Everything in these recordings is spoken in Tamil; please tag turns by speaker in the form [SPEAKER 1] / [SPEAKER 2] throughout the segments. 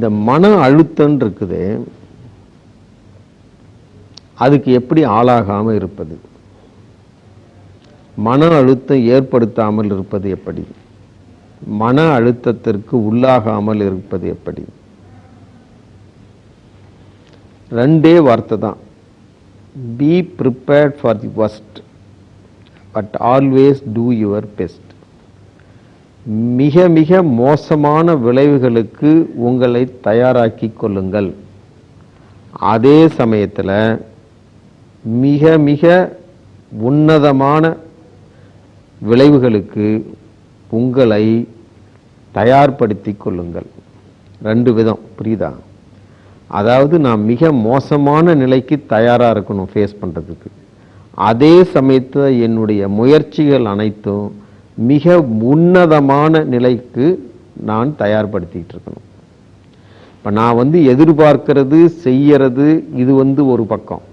[SPEAKER 1] இந்த மன அழுத்தம் இருக்குது அதுக்கு எப்படி ஆளாகாமல் இருப்பது? மன அழுத்தம் ஏற்படுத்தாமல் இருப்பது எப்படி? மன அழுத்தத்திற்கு உள்ளாகாமல் இருப்பது எப்படி? ரெண்டே வார்த்தை தான். Be prepared for the first but always do your best மிக மிக மோசமான விளைவுகளுக்கு உங்களை தயாராக்கி கொள்ளுங்கள். அதே சமயத்தில் மிக மிக உன்னதமான விளைவுகளுக்கு உங்களை தயார்படுத்தி கொள்ளுங்கள். ரெண்டு விதம் புரியுதா? அதாவது நான் மிக மோசமான நிலைக்கு தயாராக இருக்கணும் ஃபேஸ் பண்ணுறதுக்கு அதே சமயத்தில் என்னுடைய முயற்சிகள் அனைத்தும் மிக உன்னதமான நிலைக்கு நான் தயார்படுத்திட்டு இருக்கணும். இப்போ நான் வந்து எதிர்பார்க்கிறது செய்யறது இது வந்து ஒரு பக்கம்.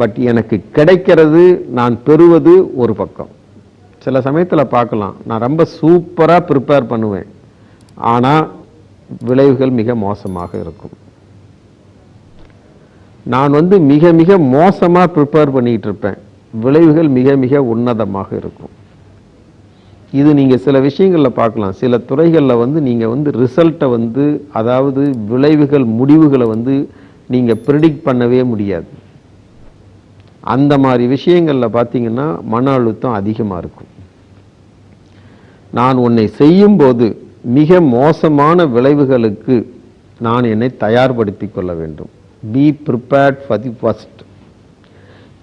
[SPEAKER 1] பட் எனக்கு கிடைக்கிறது நான் பெறுவது ஒரு பக்கம். சில சமயத்தில் பார்க்கலாம். நான் ரொம்ப சூப்பராக ப்ரிப்பேர் பண்ணுவேன். ஆனால் விளைவுகள் மிக மோசமாக இருக்கும். நான் வந்து மிக மிக மோசமாக ப்ரிப்பேர் பண்ணிகிட்டு இருப்பேன். விளைவுகள் மிக மிக உன்னதமாக இருக்கும். இது நீங்கள் சில விஷயங்களில் பார்க்கலாம். சில துறைகளில் வந்து நீங்கள் வந்து ரிசல்ட்டை வந்து அதாவது விளைவுகள் முடிவுகளை வந்து நீங்கள் ப்ரிடிக்ட் பண்ணவே முடியாது. அந்த மாதிரி விஷயங்களில் பார்த்தீங்கன்னா மன அழுத்தம் அதிகமாக இருக்கும். நான் உன்னை செய்யும்போது மிக மோசமான விளைவுகளுக்கு நான் என்னை தயார்படுத்தி கொள்ள வேண்டும். Be prepared for the first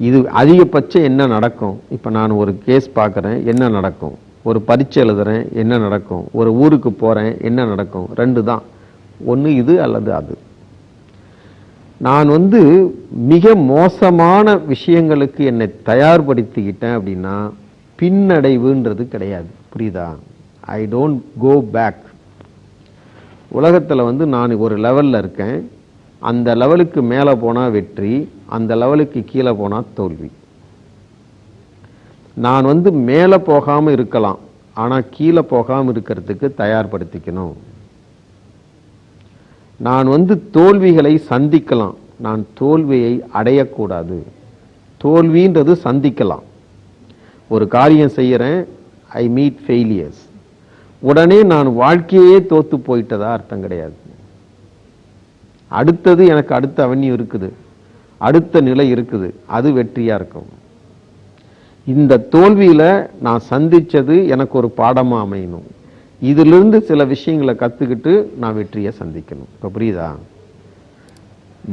[SPEAKER 1] இது அதிகபட்சம் என்ன நடக்கும்? இப்போ நான் ஒரு கேஸ் பார்க்குறேன். என்ன நடக்கும்? ஒரு பரீட்சை எழுதுகிறேன் என்ன நடக்கும்? ஒரு ஊருக்கு போகிறேன் என்ன நடக்கும்? ரெண்டு தான். ஒன்று இது அல்லது அது. நான் வந்து மிக மோசமான விஷயங்களுக்கு என்னை தயார்படுத்திக்கிட்டேன் அப்படின்னா பின்னடைவுன்றது கிடையாது. புரியுதா? ஐ டோன்ட் கோ பேக் உலகத்தில் வந்து நான் ஒரு லெவலில் இருக்கேன். அந்த லெவலுக்கு மேலே போனால் வெற்றி அந்த லெவலுக்கு கீழே போனால் தோல்வி. நான் வந்து மேலே போகாமல் இருக்கலாம் ஆனால் கீழே போகாமல் இருக்கிறதுக்கு தயார்படுத்திக்கணும். நான் வந்து தோல்விகளை சந்திக்கலாம் நான் தோல்வியை அடையக்கூடாது. தோல்வின்றது சந்திக்கலாம். ஒரு காரியம் செய்கிறேன் ஐ மீட் ஃபெயிலியர்ஸ் உடனே நான் வாழ்க்கையே தோத்து போயிட்டதா அர்த்தம் கிடையாது. அடுத்தது எனக்கு அடுத்த அவன்யூ இருக்குது. அடுத்த நிலை இருக்குது. அது வெற்றியாக இருக்கும். இந்த தோல்வியில் நான் சந்தித்தது எனக்கு ஒரு பாடமாக அமையணும். இதிலிருந்து சில விஷயங்களை கற்றுக்கிட்டு நான் வெற்றியை சந்திக்கணும். இப்போ புரியுதா?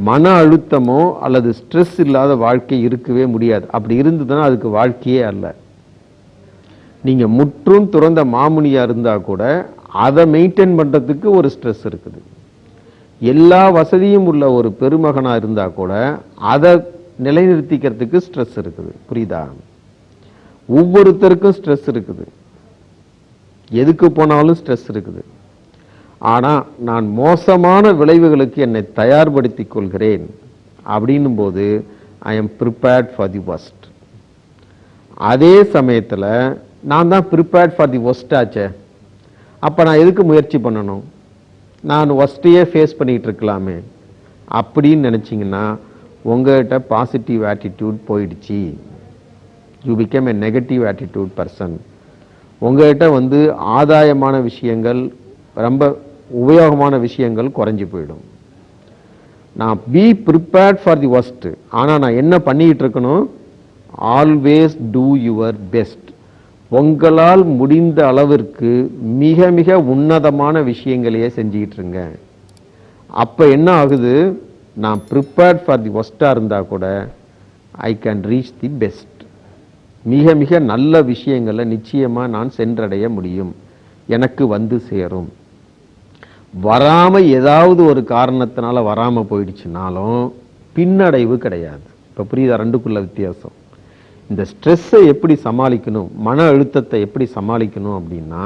[SPEAKER 1] மன அழுத்தமோ அல்லது ஸ்ட்ரெஸ் இல்லாத வாழ்க்கை இருக்கவே முடியாது. அப்படி இருந்ததுன்னா அதுக்கு வாழ்க்கையே அல்ல. நீங்கள் முற்றும் துறந்த மாமுனியாக இருந்தால் கூட அதை மெயின்டைன் பண்ணுறதுக்கு ஒரு ஸ்ட்ரெஸ் இருக்குது. எல்லா வசதியும் உள்ள ஒரு பெருமகனாக இருந்தால் கூட அதை நிலைநிறுத்திக்கிறதுக்கு ஸ்ட்ரெஸ் இருக்குது. புரியுதா? ஒவ்வொருத்தருக்கும் ஸ்ட்ரெஸ் இருக்குது. எதுக்கு போனாலும் ஸ்ட்ரெஸ் இருக்குது. ஆனால் நான் மோசமான விளைவுகளுக்கு என்னை தயார்படுத்தி கொள்கிறேன் அப்படின்னும் போது I am prepared for the worst அதே சமயத்தில் நான் தான் ப்ரிப்பேர்ட் ஃபார் தி ஒஸ்ட் ஆச்சே. அப்போ நான் எதுக்கு முயற்சி பண்ணணும்? நான் ஒஸ்ட்டையே ஃபேஸ் பண்ணிட்டு இருக்கலாமே. அப்படின்னு நினச்சிங்கன்னா உங்கள்கிட்ட பாசிட்டிவ் ஆட்டிடியூட் போயிடுச்சு. You become a negative attitude person உங்கள்கிட்ட வந்து ஆதாயமான விஷயங்கள் ரொம்ப உபயோகமான விஷயங்கள் குறைஞ்சி போயிடும். நான் be prepared for the worst ஆனால் நான் என்ன பண்ணிக்கிட்டு இருக்கணும் ஆல்வேஸ் டூ யுவர் பெஸ்ட் உங்களால் முடிந்த அளவிற்கு மிக மிக உன்னதமான விஷயங்களையே செஞ்சுக்கிட்டு இருங்க. அப்போ என்ன ஆகுது? நான் ப்ரிப்பேர்ட் ஃபார் தி ஒஸ்ட்டாக இருந்தால் கூட I can reach the best மிக மிக நல்ல விஷயங்களை நிச்சயமாக நான் சென்றடைய முடியும். எனக்கு வந்து சேரும். வராமல் ஏதாவது ஒரு காரணத்தினால வராமல் போயிடுச்சுனாலும் பின்னடைவு கிடையாது. இப்போ புரியுதா? ரெண்டுக்குள்ள வித்தியாசம். இந்த ஸ்ட்ரெஸ்ஸை எப்படி சமாளிக்கணும்? மன அழுத்தத்தை எப்படி சமாளிக்கணும் அப்படின்னா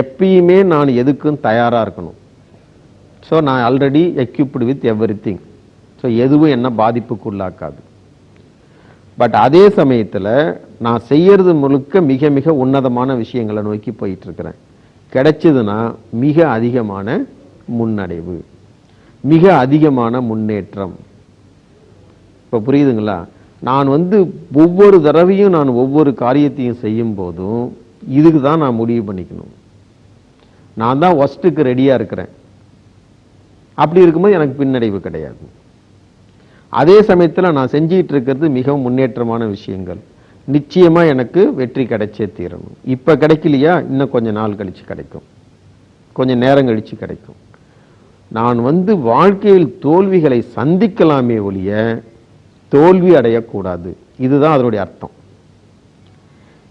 [SPEAKER 1] எப்பயுமே நான் எதுக்கும் தயாராக இருக்கணும். ஸோ நான் already equipped with everything so எதுவும் என்ன பாதிப்புக்கு உள்ளாக்காது பட் அதே சமயத்தில் நான் செய்யறது முழுக்க மிக மிக உன்னதமான விஷயங்களை நோக்கி போயிட்டுருக்கிறேன். கிடைச்சதுன்னா மிக அதிகமான முன்னடைவு மிக அதிகமான முன்னேற்றம். இப்போ புரியுதுங்களா? நான் வந்து ஒவ்வொரு தடவையும் நான் ஒவ்வொரு காரியத்தையும் செய்யும் போதும் இதுக்கு தான் நான் முடிவு பண்ணிக்கணும். நான் தான் ஒஸ்ட்டுக்கு ரெடியாக இருக்கிறேன். அப்படி இருக்கும்போது எனக்கு பின்னடைவு கிடையாது. அதே சமயத்தில் நான் செஞ்சிட்டு இருக்கிறது மிகவும் முன்னேற்றமான விஷயங்கள். நிச்சயமாக எனக்கு வெற்றி கிடைச்சே தீரணும். இப்போ கிடைக்கலையா? இன்னும் கொஞ்சம் நாள் கழித்து கிடைக்கும். கொஞ்சம் நேரம் கழித்து கிடைக்கும். நான் வந்து வாழ்க்கையில் தோல்விகளை சந்திக்கலாமே ஒழிய தோல்வி அடையக்கூடாது. இதுதான் அதனுடைய அர்த்தம்.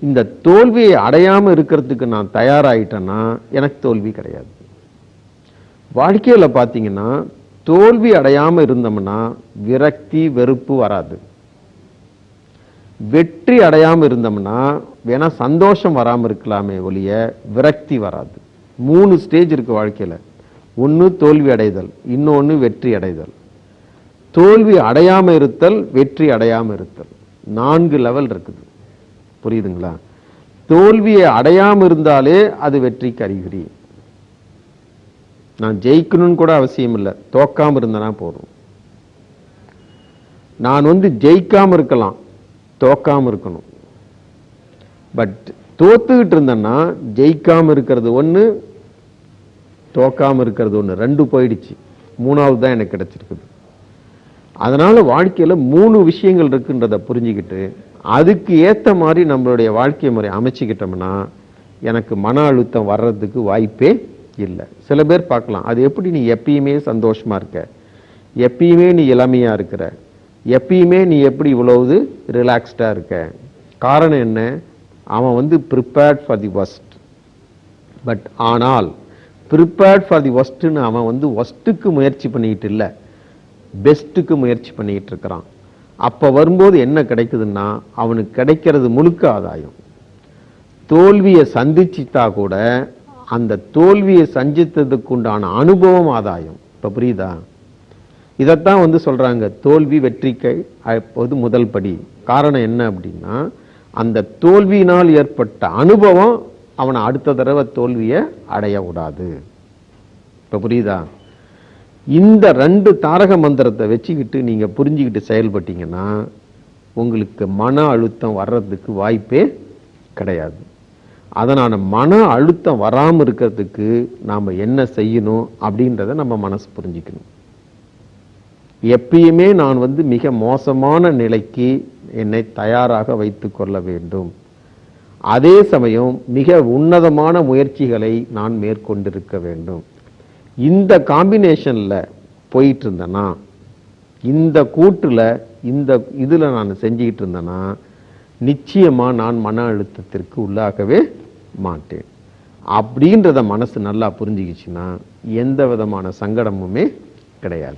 [SPEAKER 1] இந்த தோல்வியை அடையாமல் இருக்கிறதுக்கு நான் தயாராகிட்டேன்னா எனக்கு தோல்வி கிடையாது. வாழ்க்கையில் பார்த்தீங்கன்னா தோல்வி அடையாமல் இருந்தோம்னா விரக்தி வெறுப்பு வராது. வெற்றி அடையாமல் இருந்தோம்னா வேணால் சந்தோஷம் வராமல் இருக்கலாமே ஒழிய விரக்தி வராது. மூணு ஸ்டேஜ் இருக்குது வாழ்க்கையில். ஒன்று தோல்வி அடைதல் இன்னொன்று வெற்றி அடைதல். தோல்வி அடையாமல் இருத்தல் வெற்றி அடையாமல் இருத்தல். நான்கு லெவல் இருக்குது. புரியுதுங்களா? தோல்வியை அடையாமல் இருந்தாலே அது வெற்றிக்கு அறிகுறி. நான் ஜெயிக்கணும்னு கூட அவசியம் இல்லை. தோக்காமல் இருந்தனா போதும். நான் வந்து ஜெயிக்காமல் இருக்கலாம். தோக்காமல் இருக்கணும். பட் தோத்துக்கிட்டு இருந்தேன்னா ஜெயிக்காமல் இருக்கிறது ஒன்று தோக்காமல் இருக்கிறது ஒன்று ரெண்டு போயிடுச்சு. மூணாவது தான் எனக்கு கிடச்சிருக்குது. அதனால் வாழ்க்கையில் மூணு விஷயங்கள் இருக்குன்றதை புரிஞ்சுக்கிட்டு அதுக்கு ஏற்ற மாதிரி நம்மளுடைய வாழ்க்கை முறை அமைச்சிக்கிட்டோம்னா எனக்கு மன அழுத்தம் வர்றதுக்கு வாய்ப்பே இல்லை. சில பேர் பார்க்கலாம். அது எப்படி நீ எப்பயுமே சந்தோஷமா இருக்க? எப்பயுமே நீ இளமையா இருக்கிற? எப்பயுமே நீ எப்படி இவ்வளவு ரிலாக்ஸ்டாக இருக்க? காரணம் என்ன? அவன் வந்து prepared for the worst but ஆனால் ப்ரிப்பேர்ட் ஃபார் தி ஒஸ்ட்டுன்னு அவன் வந்து ஒஸ்ட்டுக்கு முயற்சி பண்ணிக்கிட்டு இல்லை. பெஸ்ட்டுக்கு முயற்சி பண்ணிக்கிட்டு இருக்கிறான். அப்போ வரும்போது என்ன கிடைக்குதுன்னா அவனுக்கு கிடைக்கிறது முழுக்க ஆதாயம். தோல்வியை சந்திச்சிட்டா கூட அந்த தோல்வியை சந்தித்ததுக்கு உண்டான அனுபவம் ஆதாயம். இப்போ புரியுதா? இதைத்தான் வந்து சொல்கிறாங்க தோல்வி வெற்றிக்கை அப்போது முதல் படி. காரணம் என்ன அப்படின்னா அந்த தோல்வியினால் ஏற்பட்ட அனுபவம் அவனை அடுத்த தடவை தோல்வியை அடைய இப்போ புரியுதா? இந்த ரெண்டு தாரக மந்திரத்தை வச்சுக்கிட்டு நீங்கள் புரிஞ்சுக்கிட்டு செயல்பட்டீங்கன்னா உங்களுக்கு மன அழுத்தம் வர்றதுக்கு வாய்ப்பே கிடையாது. அதனால் மன அழுத்தம் வராமல் இருக்கிறதுக்கு நாம் என்ன செய்யணும் அப்படின்றத நம்ம மனசு புரிஞ்சுக்கணும். எப்பயுமே நான் வந்து மிக மோசமான நிலைக்கு என்னை தயாராக வைத்து கொள்ள வேண்டும். அதே சமயம் மிக உன்னதமான முயற்சிகளை நான் மேற்கொண்டிருக்க வேண்டும். இந்த காம்பினேஷனில் போயிட்டு இருந்தேன்னா இந்த கூட்டில் இந்த இதில் நான் செஞ்சுக்கிட்டு இருந்தேன்னா நிச்சயமாக நான் மன அழுத்தத்திற்கு உள்ளாகவே மாட்டேன். அப்படின்றத மனசு நல்லா புரிஞ்சுக்கிச்சுன்னா எந்த விதமான சங்கடமுமே கிடையாது.